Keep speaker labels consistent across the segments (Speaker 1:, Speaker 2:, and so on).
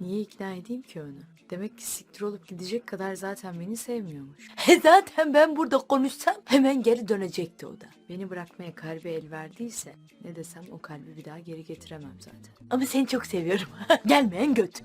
Speaker 1: Niye ikna edeyim ki onu? Demek ki siktir olup gidecek kadar zaten beni sevmiyormuş.
Speaker 2: He zaten ben burada konuşsam hemen geri dönecekti o da.
Speaker 1: Beni bırakmaya kalbi el verdiyse ne desem o kalbi bir daha geri getiremem zaten.
Speaker 2: Ama seni çok seviyorum. Gelmeyen göt.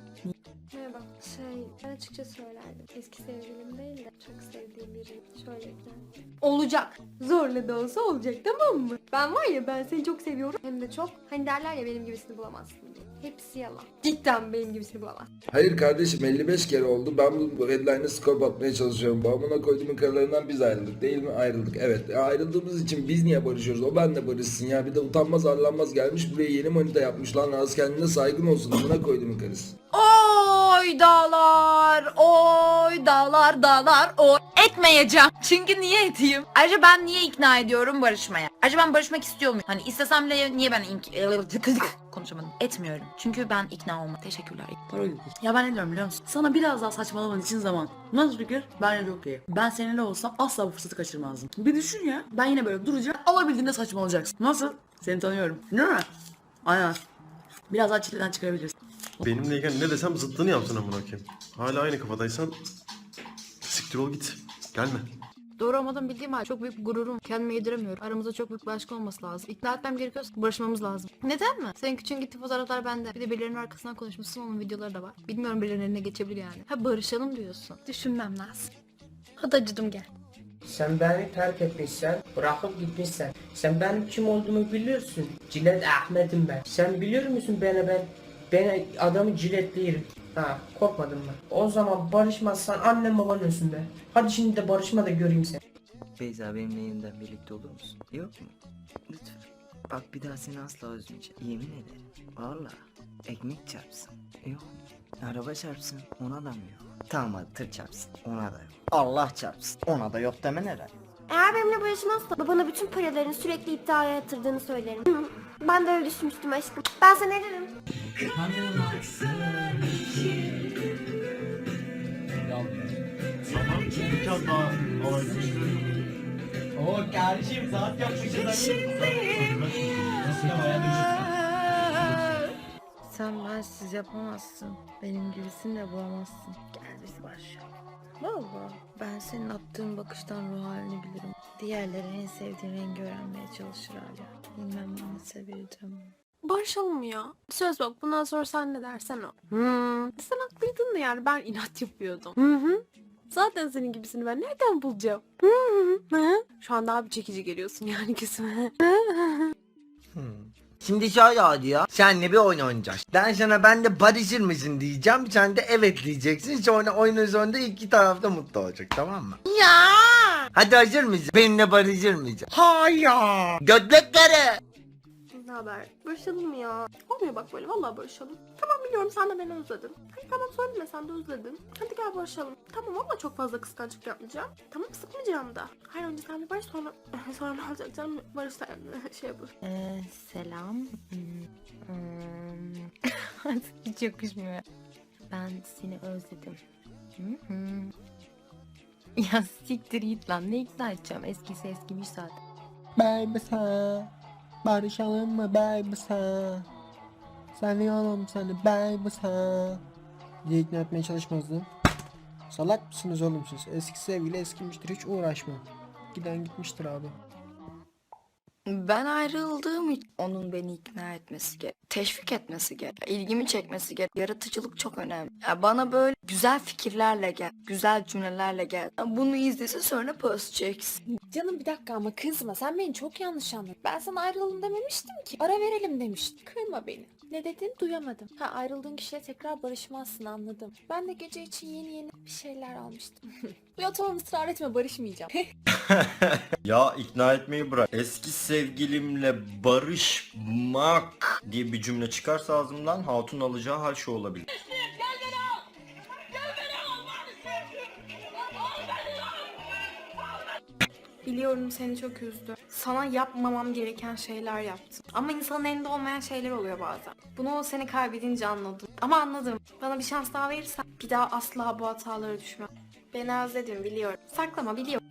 Speaker 3: Ben açıkça söylerdim. Eski sevgilim değil de çok sevdiğim biri. Şöyle ekler. Olacak. Zorla da olsa olacak tamam mı? Ben var ya ben seni çok seviyorum. Hem de çok. Hani derler ya benim gibisini bulamazsın diye. Hepsi yalan. Cidden benim gibisini bulamazsın.
Speaker 4: Hayır kardeşim 55 kere oldu. Ben bu headline'e skor atmaya çalışıyorum. Bağımına koyduğumun karılarından biz ayrıldık değil mi? Ayrıldık. Evet. E, ayrıldığımız için biz niye barışıyoruz? O benle barışsın ya. Bir de utanmaz arlanmaz gelmiş buraya yeni manita yapmış lan. Az kendine saygın olsun. Buna koyduğumun karısı.
Speaker 2: Oy dağlar, oy dağlar dağlar, oy. Etmeyeceğim. Çünkü niye edeyim? Ayrıca ben niye ikna ediyorum barışmaya? Ayrıca ben barışmak istiyor muyum? Hani istesem bile niye ben konuşamadım. Etmiyorum. Çünkü ben ikna olma. Teşekkürler.
Speaker 5: Ya ben ne diyorum biliyor musun? Sana biraz daha saçmalaman için zaman. Nasıl fikir? Bence çok iyi. Ben seninle olsam asla bu fırsatı kaçırmazdım. Bir düşün ya. Ben yine böyle duracağım. Alabildiğinde saçmalayacaksın. Nasıl? Seni tanıyorum. Değil mi? Aynen. Biraz daha çileden çıkarabilirsin.
Speaker 6: Benimle ilgili ne desem zıttını yapsın amına koyayım. Hala aynı kafadaysan siktir ol git. Gelme.
Speaker 7: Doğru olmadığını bildiğim halde çok büyük bir gururum. Kendime yediremiyorum. Aramızda çok büyük bir aşk olması lazım. İkna etmem gerekiyorsa barışmamız lazım. Neden mi? Senin küçüğün gitti fotoğraflar bende. Bir de birilerinin arkasından konuşmuşsun onun videoları da var. Bilmiyorum birilerinin eline geçebilir yani. Ha barışalım diyorsun. Düşünmem lazım. Hadi acıdım gel.
Speaker 8: Sen beni terk etmişsen, bırakıp gitmişsen. Sen benim kim olduğumu biliyorsun. Cilet Ahmet'im ben. Sen biliyor musun beni ben? Ben adamı ciletleyirim. Ha korkmadın mı? O zaman barışmazsan annem baban ölsün be. Hadi şimdi de barışma da göreyim seni.
Speaker 9: Beyza benimle yeniden birlikte olur musun? Yok mu? Lütfen. Bak bir daha seni asla üzmeyeceğim. Yemin ederim. Valla. Ekmek çarpsın. Yok mu? Araba çarpsın. Ona da mı yok? Tamam hadi tır çarpsın. Ona da yok. Allah çarpsın. Ona da yok demen herhalde.
Speaker 3: Eğer benimle barışmazsa babana bütün paralarını sürekli iddiaya yatırdığını söylerim. Ben de öyle düşünmüştüm aşkım. Ben sana veririm.
Speaker 8: Oo kardeşim saat
Speaker 7: Sen bensiz yapamazsın. Benim gibisini de bulamazsın. Gel biz barışalım. Valla ben senin attığın bakıştan ruh halini bilirim. Diğerleri en sevdiğin rengi öğrenmeye çalışır hala. Bilmem beni sevildim.
Speaker 10: Barışalım ya. Söz bak bundan sonra sen ne dersen o. Hmm. Sen haklıydın da yani ben inat yapıyordum. Hı hı. Zaten senin gibisini ben nereden bulacağım? Hı hı. Hı? Şu an daha bir çekici geliyorsun yani kesime.
Speaker 9: Şimdi şöyle oldu ya. Senle bir oyun oynayacağız. Ben sana ben de barışır mısın diyeceğim. Sen de evet diyeceksin. Sonra oyunun sonunda iki taraf da mutlu olacak tamam mı? Ya. Hadi hazır mısın? Benimle barışır mısın? Hayır. Götlekleri.
Speaker 10: Ne haber? Barışalım mı ya? Olmuyor bak böyle vallahi barışalım. Tamam biliyorum sen de beni özledin. Hadi tamam söyleme sen de özledin. Hadi gel barışalım. Tamam ama çok fazla kıskançlık yapmayacağım. Tamam sıkmayacağım da. Hayır önce sen bir barış sonra sonra ne olacak canım barış sen şey yapar.
Speaker 7: Ee, selam. Hmm, hmm. Hiç yakışmıyor. Ben seni özledim. Hı hı. Ya siktir git lan ne ikna edeceğim eskisi eskimiş zaten.
Speaker 8: Baby sen. Barışalım mı baby sen? Seviyorum seni baby sen. Diye ikna etmeye çalışmazdım. Salak mısınız oğlum siz? Eski sevgili eskimiştir hiç uğraşma. Giden gitmiştir abi.
Speaker 7: Ben ayrıldığım için onun beni ikna etmesi gerek. Teşvik etmesi gerek. ilgimi çekmesi gerek. Yaratıcılık çok önemli. Ya bana böyle güzel fikirlerle gel. Güzel cümlelerle gel. Bunu izlese sonra post çeksin.
Speaker 10: Canım bir dakika ama kızma sen beni çok yanlış anladın. Ben sana ayrılalım dememiştim ki. Ara verelim demiştim. Kırma beni. Ne dedin duyamadım. Ha ayrıldığın kişiyle tekrar barışmazsın anladım. Ben de gece için yeni yeni bir şeyler almıştım. ya tamam ısrar etme barışmayacağım.
Speaker 6: Ya ikna etmeyi bırak. Eski sevgilimle barışmak diye bir cümle çıkarsa ağzımdan hatun alacağı hal şu olabilir.
Speaker 10: Biliyorum seni çok üzdü. Sana yapmamam gereken şeyler yaptım. Ama insanın elinde olmayan şeyler oluyor bazen. Bunu seni kaybedince anladım. Ama anladım. Bana bir şans daha verirsen bir daha asla bu hatalara düşmem. Beni özledin biliyorum. Saklama biliyorum.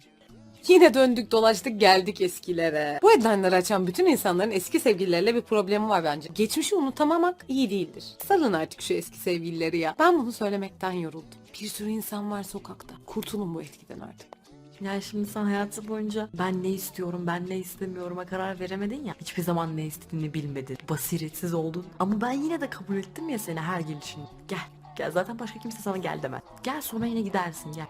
Speaker 11: Yine döndük dolaştık geldik eskilere. Bu headline'ları açan bütün insanların eski sevgilileriyle bir problemi var bence. Geçmişi unutamamak iyi değildir. Salın artık şu eski sevgilileri ya. Ben bunu söylemekten yoruldum. Bir sürü insan var sokakta. Kurtulun bu etkiden artık.
Speaker 12: Yani şimdi sen hayatı boyunca ben ne istiyorum ben ne istemiyorum'a karar veremedin ya. Hiçbir zaman ne istediğini bilmedin. Basiretsiz oldun. Ama ben yine de kabul ettim ya seni her gelişini. Gel. Gel zaten başka kimse sana gel demez. Gel sonra yine gidersin gel.